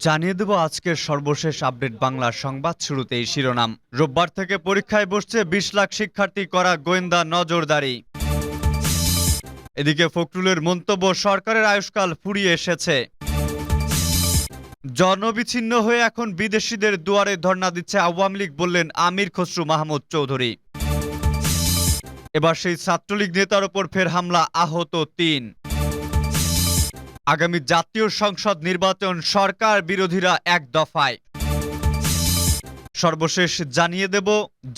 জানিয়ে দেব আজকের সর্বশেষ আপডেট বাংলা সংবাদ শুরুতেই শিরোনাম। রোববার থেকে পরীক্ষায় বসছে বিশ লাখ শিক্ষার্থী করা গোয়েন্দা নজরদারি। এদিকে ফখরুলের মন্তব্য, সরকারের আয়ুষ্কাল ফুরিয়ে এসেছে। জনবিচ্ছিন্ন হয়ে এখন বিদেশিদের দুয়ারে ধর্ণা দিচ্ছে আওয়ামী লীগ, বললেন আমির খসরু মাহমুদ চৌধুরী। এবার সেই ছাত্রলীগ নেতার ওপর ফের হামলা, আহত তিন। আগামী জাতীয় সংসদ নির্বাচন সরকার বিরোধীরা এক দফায়। সর্বশেষ জানিয়ে দেব,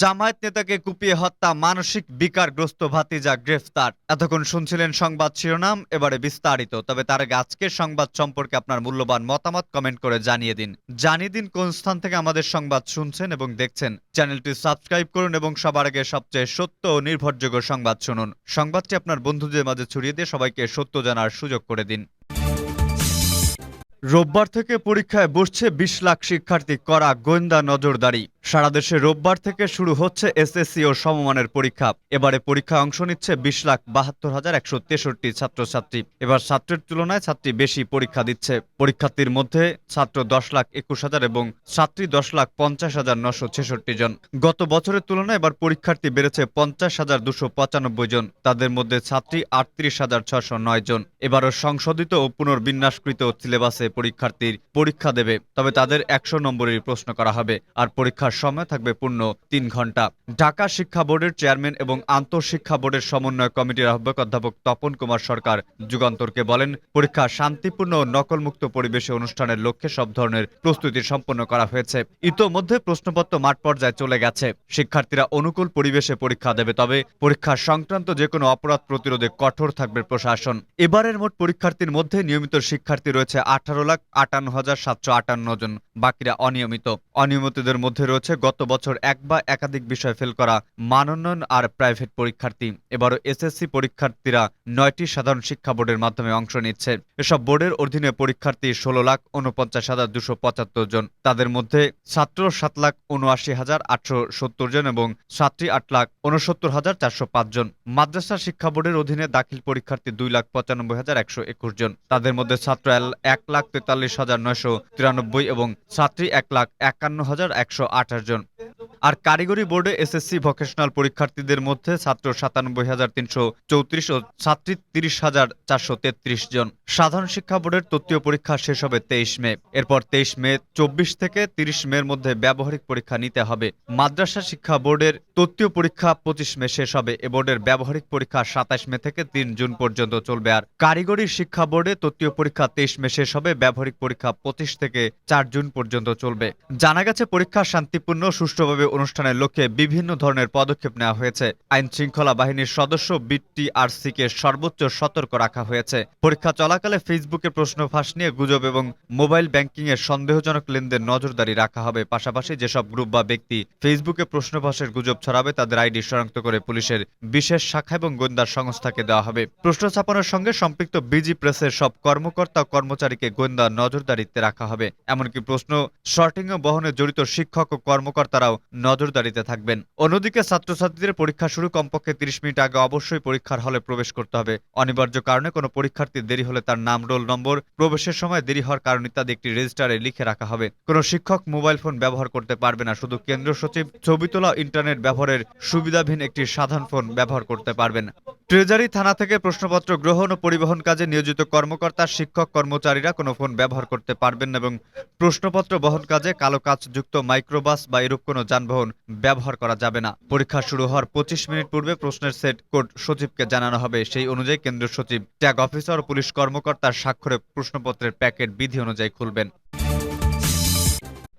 জামায়াত নেতাকে কুপিয়ে হত্যা মানসিক বিকারগ্রস্ত ভাতিজা গ্রেফতার। এতক্ষণ শুনছিলেন সংবাদ শিরোনাম, এবারে বিস্তারিত। তবে তার আগে আজকের সংবাদ সম্পর্কে আপনার মূল্যবান মতামত কমেন্ট করে জানিয়ে দিন। জানিয়ে দিন কোন স্থান থেকে আমাদের সংবাদ শুনছেন এবং দেখছেন। চ্যানেলটি সাবস্ক্রাইব করুন এবং সবার আগে সবচেয়ে সত্য ও নির্ভরযোগ্য সংবাদ শুনুন। সংবাদটি আপনার বন্ধুদের মাঝে ছড়িয়ে দিয়ে সবাইকে সত্য জানার সুযোগ করে দিন। রোববার থেকে পরীক্ষায় বসছে বিশ লাখ শিক্ষার্থী করা গোয়েন্দা নজরদারি। সারা দেশে রোববার থেকে শুরু হচ্ছে এসএসসি ও সমমানের পরীক্ষা। এবারে পরীক্ষায় অংশ নিচ্ছে বিশ লাখ বাহাত্তর হাজার একশো তেষট্টি ছাত্রছাত্রী। এবার ছাত্রের তুলনায় ছাত্রী বেশি পরীক্ষা দিচ্ছে। পরীক্ষার্থীর মধ্যে ছাত্র দশ লাখ একুশ হাজার এবং ছাত্রী দশ লাখ পঞ্চাশ হাজার নশো ছেষট্টি জন। গত বছরের তুলনায় এবার পরীক্ষার্থী বেড়েছে পঞ্চাশ হাজার দুশো পঁচানব্বই জন। তাদের মধ্যে ছাত্রী আটত্রিশ হাজার ছশো নয় জন। এবারও সংশোধিত ও পুনর্বিন্যাসকৃত সিলেবাসে পরীক্ষার্থীর পরীক্ষা দেবে, তবে তাদের একশো নম্বরের প্রশ্ন করা হবে। আর পরীক্ষার সময় থাকবে পূর্ণ তিন ঘণ্টা। ঢাকা শিক্ষা বোর্ডের চেয়ারম্যান এবং আন্তঃশিক্ষা বোর্ডের সমন্বয় কমিটির আহ্বায়ক অধ্যাপক তপন কুমার সরকার যুগান্তরকে বলেন, পরীক্ষা শান্তিপূর্ণ ও নকলমুক্ত পরিবেশে অনুষ্ঠানের লক্ষ্যে সব ধরনের প্রস্তুতি সম্পন্ন করা হয়েছে। ইতোমধ্যে প্রশ্নপত্র মাঠ পর্যায়ে চলে গেছে। শিক্ষার্থীরা অনুকূল পরিবেশে পরীক্ষা দেবে, তবে পরীক্ষা সংক্রান্ত যে কোনো অপরাধ প্রতিরোধে কঠোর থাকবে প্রশাসন। এবারের মোট পরীক্ষার্থীর মধ্যে নিয়মিত শিক্ষার্থী রয়েছে আঠারো লাখ আটান্ন হাজার সাতশো আটান্ন জন, বাকিরা অনিয়মিত। অনিয়মিতদের মধ্যে রয়েছে গত বছর এক বা একাধিক বিষয় ফেল করা মানোন্নয়ন আর প্রাইভেট পরীক্ষার্থী। এবারও এসএসসি পরীক্ষার্থীরা নয়টি সাধারণ শিক্ষা বোর্ডের মাধ্যমে অংশ নিচ্ছে। এসব বোর্ডের অধীনে পরীক্ষার্থী ষোলো লাখ উনপঞ্চাশ হাজার দুশো পঁচাত্তর জন। তাদের মধ্যে ছাত্র সাত লাখ উনআশি হাজার আটশো সত্তর জন এবং ছাত্রী আট লাখ উনসত্তর হাজার চারশো পাঁচ জন। মাদ্রাসা শিক্ষা বোর্ডের অধীনে দাখিল পরীক্ষার্থী দুই লাখ পঁচানব্বই হাজার একশো একুশ জন। তাদের মধ্যে ছাত্র এক লাখ তেতাল্লিশ হাজার নয়শো তিরানব্বই এবং ছাত্রী এক লাখ একান্ন হাজার একশো আঠাশ জন আর কারিগরি বোর্ডে এসএসসি ভোকেশনাল পরীক্ষার্থীদের মধ্যে ছাত্র সাতানব্বই হাজার তিনশো চৌত্রিশ ও ছাত্রী তিরিশ হাজার চারশো তেত্রিশ জন। সাধারণ শিক্ষা বোর্ডের তত্ত্বীয় পরীক্ষা শেষ হবে তেইশ মে। এরপর তেইশ মে, চব্বিশ থেকে তিরিশ মের মধ্যে ব্যবহারিক পরীক্ষা নিতে হবে। মাদ্রাসা শিক্ষা বোর্ডের তত্ত্বীয় পরীক্ষা পঁচিশ মে শেষ হবে। এ বোর্ডের ব্যবহারিক পরীক্ষা সাতাশ মে থেকে তিন জুন পর্যন্ত চলবে। আর কারিগরি শিক্ষা বোর্ডে তত্ত্বীয় পরীক্ষা তেইশ মে শেষ হবে। ব্যবহারিক পরীক্ষা পঁচিশ থেকে চার জুন পর্যন্ত চলবে। জানা গেছে, পরীক্ষা শান্তিপূর্ণ সুষ্ঠুভাবে অনুষ্ঠানের লক্ষ্যে বিভিন্ন ধরনের পদক্ষেপ নেওয়া হয়েছে। আইন শৃঙ্খলা বাহিনীর সদস্য বিটিআরসি কে সর্বোচ্চ সতর্ক রাখা হয়েছে। পরীক্ষা চলাকালে ফেসবুকে প্রশ্ন ফাঁস নিয়ে গুজব এবং মোবাইল ব্যাংকিং এর সন্দেহজনক লেনদেন নজরদারি রাখা হবে। পাশাপাশি যেসব গ্রুপ বা ব্যক্তি ফেসবুকে প্রশ্ন ফাঁসের গুজব ছড়াবে, তাদের আইডি শনাক্ত করে পুলিশের বিশেষ শাখা এবং গোয়েন্দা সংস্থাকে দেওয়া হবে। প্রশ্ন ছাপানোর সঙ্গে সম্পৃক্ত বিজি প্রেসের সব কর্মকর্তা কর্মচারীকে গোয়েন্দা নজরদারিতে রাখা হবে। এমনকি প্রশ্ন শর্টিং ও বহনে জড়িত শিক্ষক ও কর্মকর্তারাও নজরদারিতে থাকবেন। অন্যদিকে ছাত্রছাত্রীদের পরীক্ষা শুরু কমপক্ষে তিরিশ মিনিট আগে অবশ্যই পরীক্ষার হলে প্রবেশ করতে হবে। অনিবার্য কারণে কোনো পরীক্ষার্থীর দেরি হলে তার নাম, রোল নম্বর, প্রবেশের সময় দেরি হওয়ার কারণ ইত্যাদি একটি রেজিস্টারে লিখে রাখা হবে। কোনো শিক্ষক মোবাইল ফোন ব্যবহার করতে পারবে না, শুধু কেন্দ্রীয় সচিব, ছবি তোলা, ইন্টারনেট ব্যবহারের সুবিধাভীন একটি সাধারণ ফোন ব্যবহার করতে পারবেন। ট্রেজারি থানা থেকে প্রশ্নপত্র গ্রহণ ও পরিবহন কাজে নিয়োজিত কর্মকর্তা, শিক্ষক, কর্মচারীরা কোনো ফোন ব্যবহার করতে পারবেন না এবং প্রশ্নপত্র বহন কাজে কালো কাজযুক্ত মাইক্রোবাস বা এরূপ কোনো যানবাহন ব্যবহার করা যাবে না। পরীক্ষা শুরু হওয়ার পঁচিশ মিনিট পূর্বে প্রশ্নের সেট কোড সচিবকে জানানো হবে। সেই অনুযায়ী কেন্দ্রীয় সচিব, ট্যাগ অফিসার ও পুলিশ কর্মকর্তার স্বাক্ষরে প্রশ্নপত্রের প্যাকেট বিধি অনুযায়ী খুলবেন।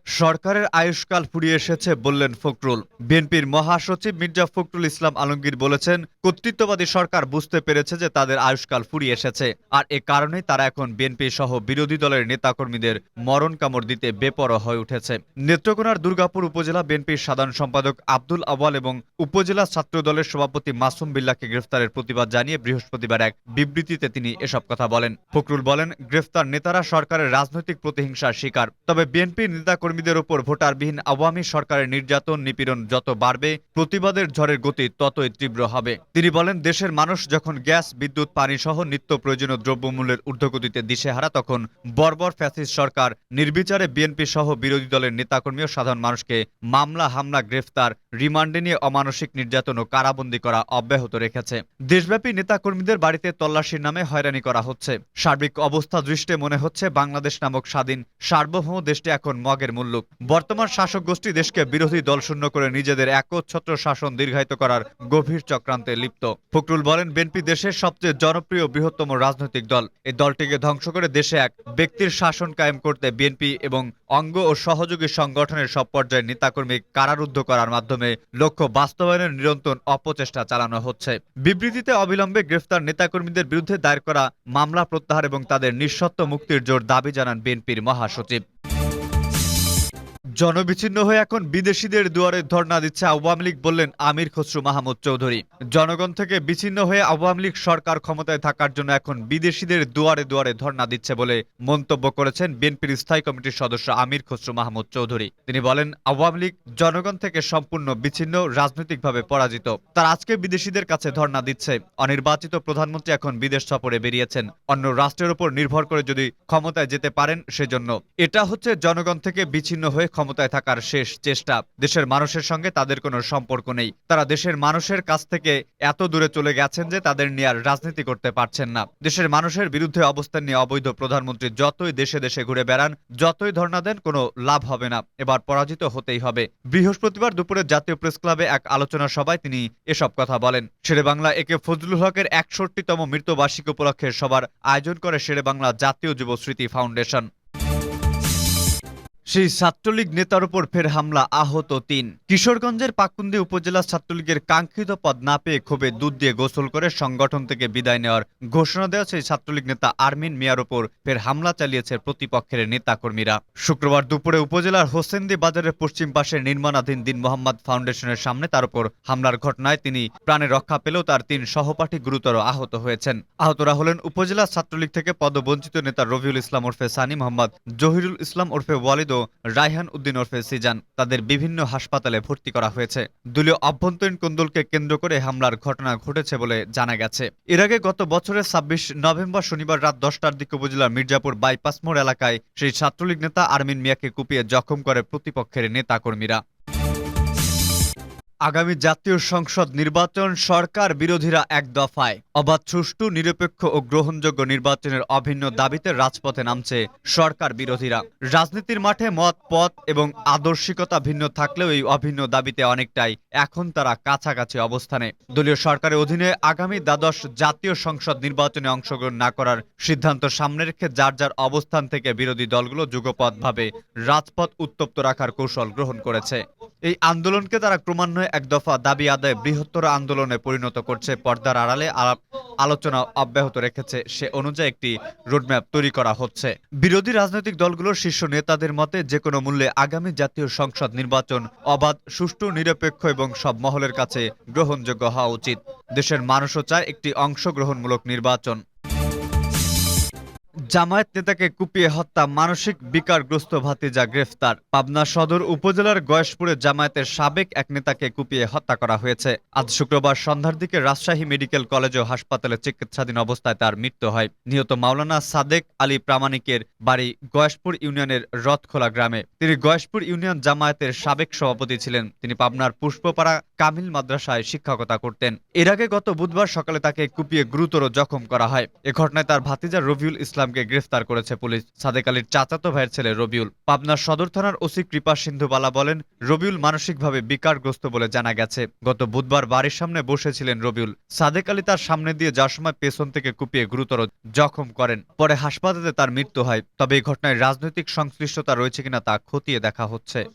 সরকারের আয়ুষ্কাল ফুরিয়ে এসেছে বললেন ফখরুল। বিএনপির মহাসচিব মির্জা ফখরুল ইসলাম আলমগীর বলেছেন, কর্তৃত্ববাদী সরকার বুঝতে পেরেছে যে তাদের আয়ুষ্কাল ফুরিয়ে এসেছে। আর এ কারণেই তারা এখন বিএনপি সহ বিরোধী দলের নেতাকর্মীদের মরণ কামড় দিতে বেপরোয়া হয়ে উঠেছে। নেত্রকোনার দুর্গাপুর উপজেলা বিএনপির সাধারণ সম্পাদক আব্দুল আওয়াল এবং উপজেলা ছাত্র দলের সভাপতি মাসুম বিল্লাকে গ্রেফতারের প্রতিবাদ জানিয়ে বৃহস্পতিবার এক বিবৃতিতে তিনি এসব কথা বলেন। ফখরুল বলেন, গ্রেফতার নেতারা সরকারের রাজনৈতিক প্রতিহিংসার শিকার। তবে বিএনপির নেতাকর্মীদের বিএনপিদের ওপর ভোটারবিহীন আওয়ামী সরকারের নির্যাতন নিপীড়ন যত বাড়বে, প্রতিবাদের ঝড়ের গতি ততই তীব্র হবে। তিনি বলেন, দেশের মানুষ যখন গ্যাস, বিদ্যুৎ, পানি সহ নিত্য প্রয়োজনীয় দ্রব্যমূল্যের ঊর্ধ্বগতিতে দিশেহারা, তখন বর্বর ফ্যাসিস্ট সরকার, নির্বিচারে বিএনপি সহ বিরোধী দলের নেতাকর্মী ও সাধারণ মানুষকে মামলা, হামলা, গ্রেফতার, রিমান্ডে নিয়ে অমানসিক নির্যাতন ও কারাবন্দী করা অব্যাহত রেখেছে। দেশব্যাপী নেতাকর্মীদের বাড়িতে তল্লাশির নামে হয়রানি করা হচ্ছে। সার্বিক অবস্থা দৃষ্টে মনে হচ্ছে, বাংলাদেশ নামক স্বাধীন, সার্বভৌম দেশটি এখন মগের মুল্লুক বর্তমান শাসক গোষ্ঠী দেশকে বিরোধী দলশূন্য করে নিজেদের একচ্ছত্র শাসন দীর্ঘায়িত করার গভীর চক্রান্তে লিপ্ত। ফখরুল বলেন, বিএনপি দেশের সবচেয়ে জনপ্রিয় বৃহত্তম রাজনৈতিক দল। এই দলটিকে ধ্বংস করে দেশে এক ব্যক্তির শাসন কায়েম করতে বিএনপি এবং অঙ্গ ও সহযোগী সংগঠনের সব পর্যায়ের নেতাকর্মী কারারুদ্ধ করার মাধ্যমে লক্ষ্য বাস্তবায়নের নিরন্তর অপচেষ্টা চালানো হচ্ছে। বিবৃতিতে অবিলম্বে গ্রেফতার নেতাকর্মীদের বিরুদ্ধে দায়ের করা মামলা প্রত্যাহার এবং তাদের নিঃশর্ত মুক্তির জোর দাবি জানান বিএনপির মহাসচিব। জনবিচ্ছিন্ন হয়ে এখন বিদেশিদের দুয়ারে ধর্ণা দিচ্ছে আওয়ামী লীগ বললেন আমির খসরু মাহমুদ চৌধুরী। জনগণ থেকে বিচ্ছিন্ন হয়ে আওয়ামী লীগ সরকার ক্ষমতায় থাকার জন্য এখন বিদেশিদের দুয়ারে দুয়ারে ধর্ণা দিচ্ছে বলে মন্তব্য করেছেন বিএনপির স্থায়ী কমিটির সদস্য আমির খসরু মাহমুদ চৌধুরী। তিনি বলেন, আওয়ামী লীগ জনগণ থেকে সম্পূর্ণ বিচ্ছিন্ন, রাজনৈতিকভাবে পরাজিত। তার আজকে বিদেশিদের কাছে ধর্ণা দিচ্ছে। অনির্বাচিত প্রধানমন্ত্রী এখন বিদেশ সফরে বেরিয়েছেন। অন্য রাষ্ট্রের উপর নির্ভর করে যদি ক্ষমতায় যেতে পারেন সেজন্য। এটা হচ্ছে জনগণ থেকে বিচ্ছিন্ন হয়ে ক্ষমতায় থাকার শেষ চেষ্টা দেশের মানুষের সঙ্গে তাদের কোনো সম্পর্ক নেই। তারা দেশের মানুষের কাছ থেকে এত দূরে চলে গেছেন যে তাদের নিয়ে আর রাজনীতি করতে পারছেন না। দেশের মানুষের বিরুদ্ধে অবস্থান নিয়ে অবৈধ প্রধানমন্ত্রী যতই দেশে দেশে ঘুরে বেড়ান, যতই ধর্ণা দেন, কোনো লাভ হবে না। এবার পরাজিত হতেই হবে। বৃহস্পতিবার দুপুরে জাতীয় প্রেস ক্লাবে এক আলোচনা সভায় তিনি এসব কথা বলেন। শেরে বাংলা একে ফজলুল হকের একষট্টিতম মৃত্যুবার্ষিকী উপলক্ষে সবার আয়োজন করে শেরে বাংলা জাতীয় যুব স্মৃতি ফাউন্ডেশন। সেই ছাত্রলীগ নেতার উপর ফের হামলা আহত তিন। কিশোরগঞ্জের পাকুন্দি উপজেলা ছাত্রলীগের কাঙ্ক্ষিত পদ না পেয়ে ক্ষোভে দুধ দিয়ে গোসল করে সংগঠন থেকে বিদায় নেওয়ার ঘোষণা দেওয়া সেই ছাত্রলীগ নেতা আরমিন মিয়ার উপর ফের হামলা চালিয়েছে প্রতিপক্ষের নেতাকর্মীরা। শুক্রবার দুপুরে উপজেলার হোসেন্দি বাজারের পশ্চিম পাশে নির্মাণাধীন দিন মোহাম্মদ ফাউন্ডেশনের সামনে তার উপর হামলার ঘটনায় তিনি প্রাণে রক্ষা পেলেও তার তিন সহপাঠী গুরুতর আহত হয়েছেন। আহতরা হলেন উপজেলা ছাত্রলীগ থেকে পদবঞ্চিত নেতা রবিউল ইসলাম ওরফে সানি মোহাম্মদ, জহিরুল ইসলাম ওরফে ওয়ালিদ রায়হান উদ্দিন ওরফে সিজান তাদের বিভিন্ন হাসপাতালে ভর্তি করা হয়েছে। দলীয় অভ্যন্তরীণ কোন্দলকে কেন্দ্র করে হামলার ঘটনা ঘটেছে বলে জানা গেছে। এর আগে গত বছরের ছাব্বিশ নভেম্বর শনিবার রাত দশটার দিকে উপজেলার মির্জাপুর বাইপাস মোড় এলাকায় সেই ছাত্রলীগ নেতা আর্মিন মিয়াকে কুপিয়ে জখম করে প্রতিপক্ষের নেতাকর্মীরা। আগামী জাতীয় সংসদ নির্বাচন সরকার বিরোধীরা এক দফায়। অবাধ, সুষ্ঠু, নিরপেক্ষ ও গ্রহণযোগ্য নির্বাচনের অভিন্ন দাবিতে রাজপথে নামছে সরকার বিরোধীরা। রাজনীতির মাঠে মত, পথ এবং আদর্শিকতা ভিন্ন থাকলেও এই অভিন্ন দাবিতে অনেকটাই এখন তারা কাছাকাছি অবস্থানে। দলীয় সরকারের অধীনে আগামী দ্বাদশ জাতীয় সংসদ নির্বাচনে অংশগ্রহণ না করার সিদ্ধান্ত সামনে রেখে যার যার অবস্থান থেকে বিরোধী দলগুলো যুগপথভাবে রাজপথ উত্তপ্ত রাখার কৌশল গ্রহণ করেছে। এই আন্দোলনকে তারা ক্রমান্বয়ে এক দফা দাবি আদায় বৃহত্তর আন্দোলনে পরিণত করছে, পর্দার আড়ালে আলোচনা অব্যাহত রেখেছে। সে অনুযায়ী একটি রোডম্যাপ তৈরি করা হচ্ছে। বিরোধী রাজনৈতিক দলগুলোর শীর্ষ নেতাদের মতে যে কোনো মূল্যে আগামী জাতীয় সংসদ নির্বাচন অবাধ, সুষ্ঠু, নিরপেক্ষ এবং সব মহলের কাছে গ্রহণযোগ্য হওয়া উচিত। দেশের মানুষও চায় একটি অংশগ্রহণমূলক নির্বাচন। জামায়াত নেতাকে কুপিয়ে হত্যা, মানসিক বিকারগ্রস্ত ভাতিজা গ্রেফতার। পাবনা সদর উপজেলার গয়েশপুরে জামায়াতের সাবেক এক নেতাকে কুপিয়ে হত্যা করা হয়েছে। আজ শুক্রবার সন্ধ্যার দিকে রাজশাহী মেডিকেল কলেজ ও হাসপাতালে চিকিৎসাধীন অবস্থায় তার মৃত্যু হয়। নিহত মাওলানা সাদেক আলী প্রামাণিকের বাড়ি গয়েশপুর ইউনিয়নের রথখোলা গ্রামে। তিনি গয়েশপুর ইউনিয়ন জামায়াতের সাবেক সভাপতি ছিলেন। তিনি পাবনার পুষ্পপাড়া কামিল মাদ্রাসায় শিক্ষকতা করতেন। এর আগে গত বুধবার সকালে তাকে কুপিয়ে গুরুতর জখম করা হয়। এ ঘটনায় তার ভাতিজা রবিউল ইসলামকে গ্রেফতার করেছে পুলিশ। সাদেক আলীর চাচাতো ভাইয়ের ছেলে রবিউল। পাবনার সদর থানার ওসি কৃপা সিন্ধুবালা বলেন, রবিউল মানসিকভাবে বিকারগ্রস্ত বলে জানা গেছে। গত বুধবার বাড়ির সামনে বসেছিলেন রবিউল। সাদেক আলী তার সামনে দিয়ে যাওয়ার সময় পেছন থেকে কুপিয়ে গুরুতর জখম করেন। পরে হাসপাতালে তার মৃত্যু হয়। তবে এই ঘটনায় রাজনৈতিক সংশ্লিষ্টতা রয়েছে কিনা তা খতিয়ে দেখা হচ্ছে।